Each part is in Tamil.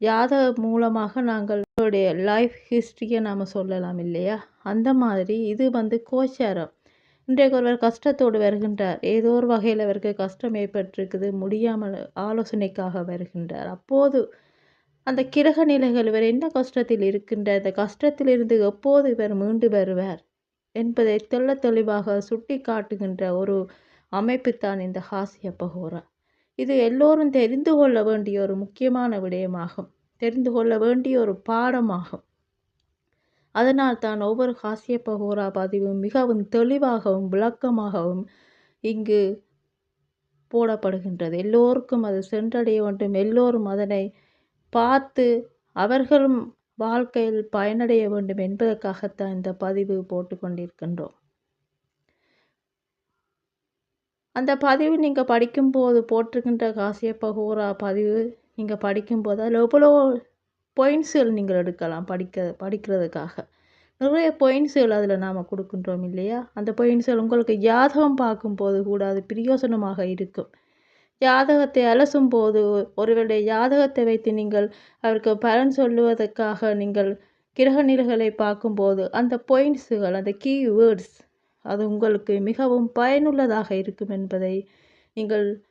ஜாதகம் மூலமாக நாங்கள் அவருடைய லைஃப் ஹிஸ்ட்ரியை நாம் சொல்லலாம் இல்லையா? அந்த மாதிரி இது வந்து கோச்சாரம். இன்றைக்கு ஒருவர் கஷ்டத்தோடு வருகின்றார். ஏதோ ஒரு வகையில் அவருக்கு கஷ்டம் ஏற்பட்டிருக்குது. முடியாமல் ஆலோசனைக்காக வருகின்றார். அப்போது அந்த கிரக நிலைகள் இவர் என்ன கஷ்டத்தில் இருக்கின்ற அந்த கஷ்டத்திலிருந்து எப்போது இவர் மீண்டு வருவார்? என்பதை தெள்ள தெளிவாக சுட்டி காட்டுகின்ற ஒரு அமைப்பு தான் இந்த ஹாசிய பகோரா இது எல்லோரும் தெரிந்து கொள்ள வேண்டிய ஒரு முக்கியமான விடயமாகும். தெரிந்து கொள்ள வேண்டிய ஒரு பாடமாகும். அதனால் தான் ஒவ்வொரு ஹாஸ்ய ஹோரா பதிவும் மிகவும் தெளிவாகவும் விளக்கமாகவும் இங்கு போடப்படுகின்றது. எல்லோருக்கும் அது சென்றடைய வேண்டும். எல்லோரும் அதனை பார்த்து அவர்களும் வாழ்க்கையில் பயனடைய வேண்டும் என்பதற்காகத்தான் இந்த பதிவு போட்டு கொண்டிருக்கின்றோம் அந்த பதிவு நீங்கள் படிக்கும்போது போட்டிருக்கின்ற காசியப்ப ஹோரா பதிவு நீங்கள் படிக்கும்போது அதில் எவ்வளோ பாயிண்ட்ஸுகள் நீங்கள் எடுக்கலாம் படிக்க படிக்கிறதுக்காக? நிறைய பாயிண்ட்ஸுகள் அதில் நாம் கொடுக்கின்றோம் இல்லையா? அந்த பாயிண்ட்ஸுகள் உங்களுக்கு ஜாதகம் பார்க்கும்போது கூட அது பிரயோசனமாக இருக்கும். ஜாதகத்தை அலசும் போது ஒருவருடைய ஜாதகத்தை வைத்து நீங்கள் அவருக்கு பலன் சொல்லுவதற்காக நீங்கள் கிரக நிலைகளை பார்க்கும்போது அந்த பாயிண்ட்ஸுகள் அந்த கீ வேர்ட்ஸ் அது உங்களுக்கு மிகவும் பயனுள்ளதாக இருக்கும் என்பதை நீங்கள்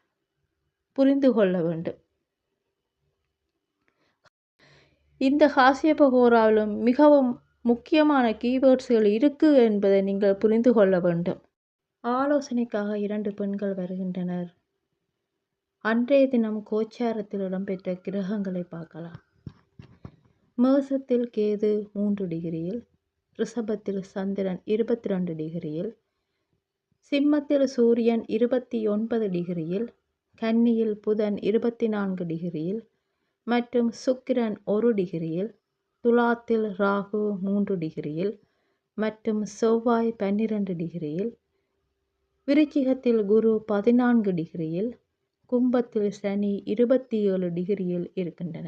புரிந்து கொள்ள வேண்டும். இந்த ஹாஸ்யபகோராவிலும் மிகவும் முக்கியமான கீவேர்ட்ஸ்கள் இருக்குது என்பதை நீங்கள் புரிந்து கொள்ள வேண்டும். ஆலோசனைக்காக இரண்டு பெண்கள் வருகின்றனர். அன்றைய தினம் கோச்சாரத்தில் இடம்பெற்ற கிரகங்களை பார்க்கலாம். மேசத்தில் கேது மூன்று டிகிரியில் ரிஷபத்தில் சந்திரன் இருபத்தி ரெண்டு டிகிரியில் சிம்மத்தில் சூரியன் இருபத்தி ஒன்பது டிகிரியில் கன்னியில் புதன் இருபத்தி நான்கு டிகிரியில் மற்றும் சுக்கிரன் ஒரு டிகிரியில் துலாத்தில் ராகு மூன்று டிகிரியில் மற்றும் செவ்வாய் பன்னிரண்டு டிகிரியில் விருச்சிகத்தில் குரு பதினான்கு டிகிரியில் கும்பத்தில் சனி இருபத்தி ஏழு டிகிரியில் இருக்கின்றன.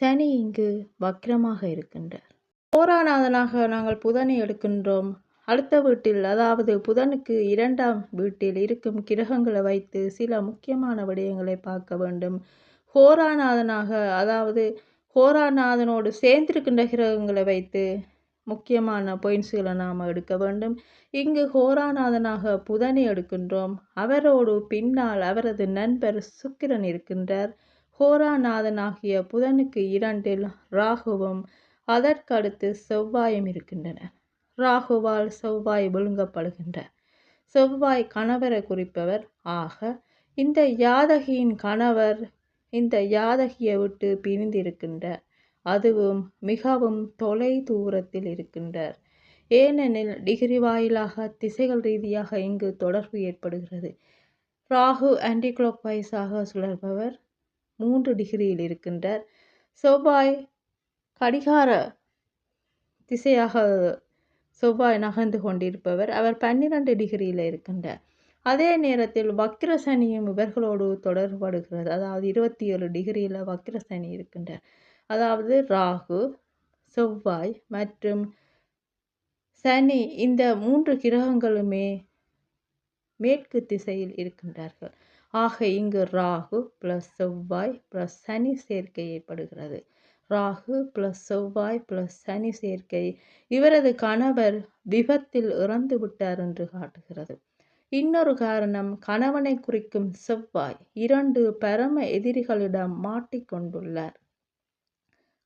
சனி இங்கு வக்ரமாக இருக்கின்றார். போராநாதனாக நாங்கள் புதனை எடுக்கின்றோம். அடுத்த வீட்டில் அதாவது புதனுக்கு இரண்டாம் வீட்டில் இருக்கும் கிரகங்களை வைத்து சில முக்கியமான விடயங்களை பார்க்க வேண்டும். ஹோராநாதனாக அதாவது ஹோராநாதனோடு சேர்ந்திருக்கின்ற கிரகங்களை வைத்து முக்கியமான பாயிண்ட்ஸுகளை நாம் எடுக்க வேண்டும். இங்கு ஹோராநாதனாக புதனை எடுக்கின்றோம். அவரோடு பின்னால் அவரது நண்பர் சுக்கிரன் இருக்கின்றார். ஹோராநாதனாகிய புதனுக்கு இரண்டில் ராகுவும் அதற்கடுத்து செவ்வாயும் இருக்கின்றன. ராகுவால் செவ்வாய் விழுங்கப்படுகின்றார் செவ்வாய் கணவரை குறிப்பவர் ஆக இந்த யாதகியின் கணவர் இந்த யாதகியை விட்டு பிரிந்திருக்கின்ற அதுவும் மிகவும் தொலை தூரத்தில் இருக்கின்றார். ஏனெனில் டிகிரி வாயிலாக திசைகள் ரீதியாக இங்கு தொடர்பு ஏற்படுகிறது. ராகு ஆன்டி கிளாக் வைஸாக மூன்று டிகிரியில் இருக்கின்றார். செவ்வாய் கடிகார திசையாக செவ்வாய் நகர்ந்து கொண்டிருப்பவர். அவர் பன்னிரண்டு டிகிரியில் இருக்கின்றார். அதே நேரத்தில் வக்கிர சனியும் இவர்களோடு தொடர்படுகிறது. அதாவது இருபத்தி ஏழு டிகிரியில் வக்கிர சனி இருக்கின்றார். அதாவது ராகு செவ்வாய் மற்றும் சனி இந்த மூன்று கிரகங்களுமே மேற்கு திசையில் இருக்கின்றார்கள். ஆக இங்கு ராகு ப்ளஸ் செவ்வாய் ப்ளஸ் சனி சேர்க்கை ஏற்படுகிறது. ராகு ப்ளஸ் செவ்வாய் ப்ளஸ் சனி சேர்க்கை இவரது கணவர் விபத்தில் இறந்து விட்டார் என்று காட்டுகிறது. இன்னொரு காரணம் கணவனை குறிக்கும் செவ்வாய் இரண்டு பரம எதிரிகளிடம் மாட்டிக்கொண்டுள்ளார்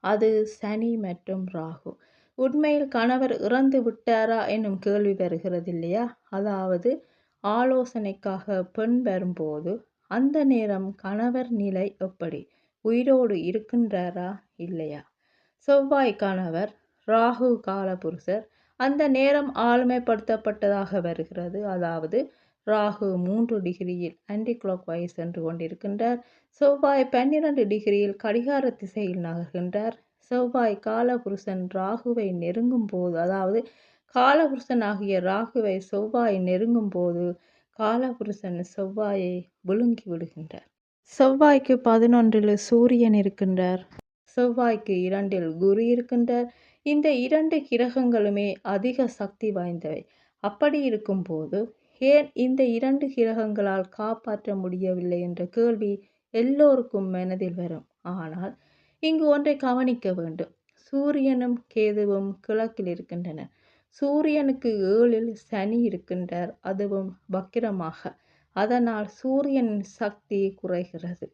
அது சனி மற்றும் ராகு. உண்மையில் கணவர் இறந்து விட்டாரா என்னும் கேள்வி வருகிறது இல்லையா? அதாவது ஆலோசனைக்காக பெண் வரும்போது அந்த நேரம் கணவர் நிலை எப்படி? உயிரோடு இருக்கின்றாரா இல்லையா? செவ்வாய்க்கானவர் ராகு ராகு காலபுருஷர் அந்த நேரம் ஆளுமைப்படுத்தப்பட்டதாக வருகிறது. அதாவது ராகு மூன்று டிகிரியில் ஆன்டி கிளாக் வைஸ் சென்று கொண்டிருக்கின்றார். செவ்வாய் பன்னிரண்டு டிகிரியில் கடிகார திசையில் நகர்கின்றார். செவ்வாய் காலபுருஷன் ராகுவை நெருங்கும் போது அதாவது காலபுருஷன் ஆகிய ராகுவை செவ்வாய் நெருங்கும் போது காலபுருஷன் செவ்வாயை விழுங்கி விடுகின்றார். செவ்வாய்க்கு பதினொன்றில் சூரியன் இருக்கின்றார். செவ்வாய்க்கு இரண்டில் குரு இருக்கின்றார். இந்த இரண்டு கிரகங்களுமே அதிக சக்தி வாய்ந்தவை. அப்படி இருக்கும்போது ஏன் இந்த இரண்டு கிரகங்களால் காப்பாற்ற முடியவில்லை என்ற கேள்வி எல்லோருக்கும் மனதில் வரும். ஆனால் இங்கு ஒன்றை கவனிக்க வேண்டும். சூரியனும் கேதுவும் கிழக்கில் இருக்கின்றன. சூரியனுக்கு ஏழில் சனி இருக்கின்றார். அதுவும் வக்கிரமாக. அதனால் சூரியனின் சக்தி குறைகிறது.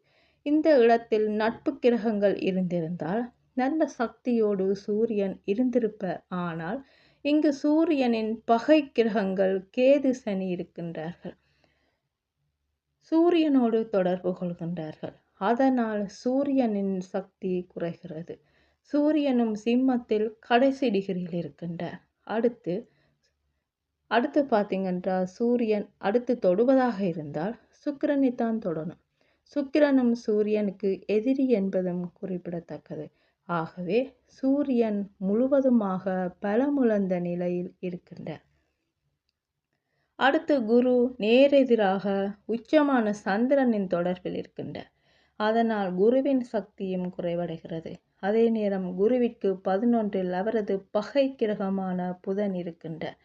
இந்த இடத்தில் நட்பு கிரகங்கள் இருந்திருந்தால் நல்ல சக்தியோடு சூரியன் இருந்திருப்ப ஆனால் இங்கு சூரியனின் பகை கிரகங்கள் கேது சனி இருக்கின்றார்கள். சூரியனோடு தொடர்பு கொள்கின்றார்கள். அதனால் சூரியனின் சக்தி குறைகிறது. சூரியனும் சிம்மத்தில் கடைசி டிகிரியில் இருக்கின்றார். அடுத்து அடுத்து பார்த்தீங்கன்னா சூரியன் அடுத்து தொடுவதாக இருந்தால் சுக்கிரனை தான் தொடணும். சுக்கிரனும் சூரியனுக்கு எதிரி என்பதும் குறிப்பிடத்தக்கது. ஆகவே சூரியன் முழுவதுமாக பலமுழந்த நிலையில் இருக்கின்றார். அடுத்து குரு நேரெதிராக உச்சமான சந்திரனின் தொடர்பில் இருக்கின்றார். அதனால் குருவின் சக்தியும் குறைவடைகிறது. அதே நேரம் குருவிற்கு பதினொன்றில் அவரது பகை கிரகமான புதன் இருக்கின்றார்.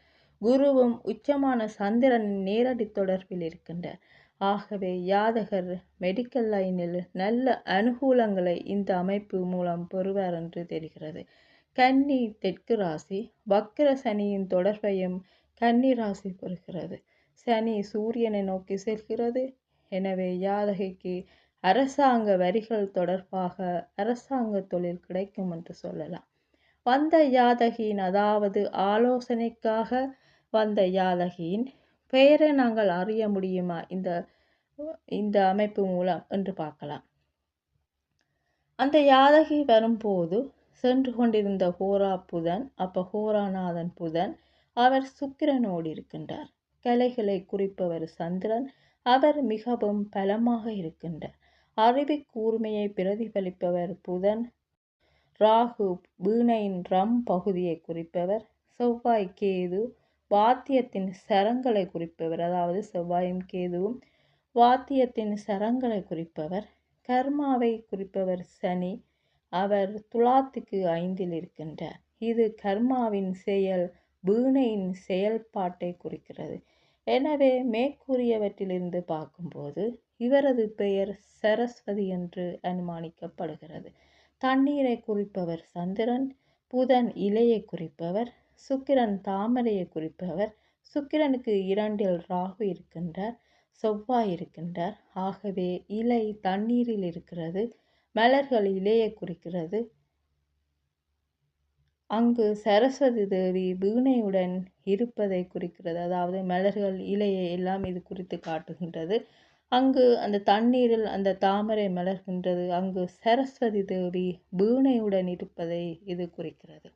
குருவும் உச்சமான சந்திரனின் நேரடி தொடர்பில் இருக்கின்றார். ஆகவே யாதகர் மெடிக்கல் லைனில் நல்ல அனுகூலங்களை இந்த அமைப்பு மூலம் பெறுவார் என்று தெரிகிறது. கன்னி தெற்கு ராசி வக்கர சனியின் தொடர்பையும் கன்னி ராசி பெறுகிறது. சனி சூரியனை நோக்கி செல்கிறது. எனவே யாதகைக்கு அரசாங்க வரிகள் தொடர்பாக அரசாங்க தொழில் கிடைக்கும் என்று சொல்லலாம். வந்த யாதகியின் அதாவது ஆலோசனைக்காக வந்த யாதகியின் பெயரை நாங்கள் அறிய முடியுமா? இந்த இந்த அமைப்பு மூலம் என்று பார்க்கலாம். அந்த யாதகி வரும்போது சென்று கொண்டிருந்த ஹோரா புதன் அப்ப ஹோராநாதன் புதன் அவர் சுக்கிரனோடு இருக்கின்றார். கலைகளை குறிப்பவர் சந்திரன் அவர் மிகவும் பலமாக இருக்கின்றார். அறிவு கூர்மையை பிரதிபலிப்பவர் புதன் ராகு வீணையின் ரம் பகுதியை குறிப்பவர் செவ்வாய் கேது வாத்தியத்தின் சரங்களை குறிப்பவர் அதாவது செவ்வாயும் கேதுவும் வாத்தியத்தின் சரங்களை குறிப்பவர் கர்மாவை குறிப்பவர் சனி அவர் துலாத்துக்கு ஐந்தில் இருக்கின்றார். இது கர்மாவின் செயல் வீணையின் செயல்பாட்டை குறிக்கிறது. எனவே மேற்கூறியவற்றிலிருந்து பார்க்கும்போது இவரது பெயர் சரஸ்வதி என்று அனுமானிக்கப்படுகிறது. தண்ணீரை குறிப்பவர் சந்திரன் புதன் இலையை குறிப்பவர் சுக்கிரன் தாமரையை குறிப்பவர். சுக்கிரனுக்கு இரண்டில் ராகு இருக்கின்றார் செவ்வாய் இருக்கின்றார். ஆகவே இலை தண்ணீரில் இருக்கிறது மலர்கள் இலையை குறிக்கிறது. அங்கு சரஸ்வதி தேவி வீணையுடன் இருப்பதை குறிக்கிறது. அதாவது மலர்கள் இலையை எல்லாம் இது குறித்து காட்டுகின்றது. அங்கு அந்த தண்ணீரில் அந்த தாமரை மலர்கின்றது. அங்கு சரஸ்வதி தேவி வீணையுடன் இருப்பதை இது குறிக்கிறது.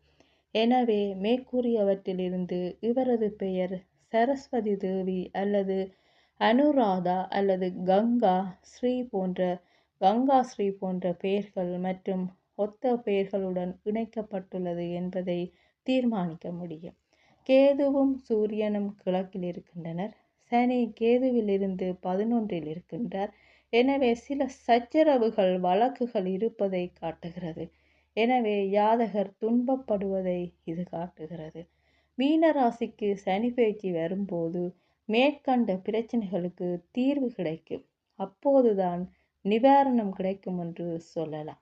எனவே மேற்கூறியவற்றிலிருந்து இவரது பெயர் சரஸ்வதி தேவி அல்லது அனுராதா அல்லது கங்கா ஸ்ரீ போன்ற கங்கா ஸ்ரீ போன்ற பெயர்கள் மற்றும் ஒத்த பெயர்களுடன் இணைக்கப்பட்டுள்ளது என்பதை தீர்மானிக்க முடியும். கேதுவும் சூரியனும் கிழக்கில் இருக்கின்றனர். சனி கேதுவிலிருந்து பதினொன்றில் இருக்கின்றார். எனவே சில சச்சரவுகள் வழக்குகள் இருப்பதை காட்டுகிறது. எனவே யாதகர் துன்பப்படுவதை இது காட்டுகிறது. மீனராசிக்கு சனி பயிற்சி வரும்போது மேற்கண்ட பிரச்சனைகளுக்கு தீர்வு கிடைக்கும். அப்போதுதான் நிவாரணம் கிடைக்கும் என்று சொல்லலாம்.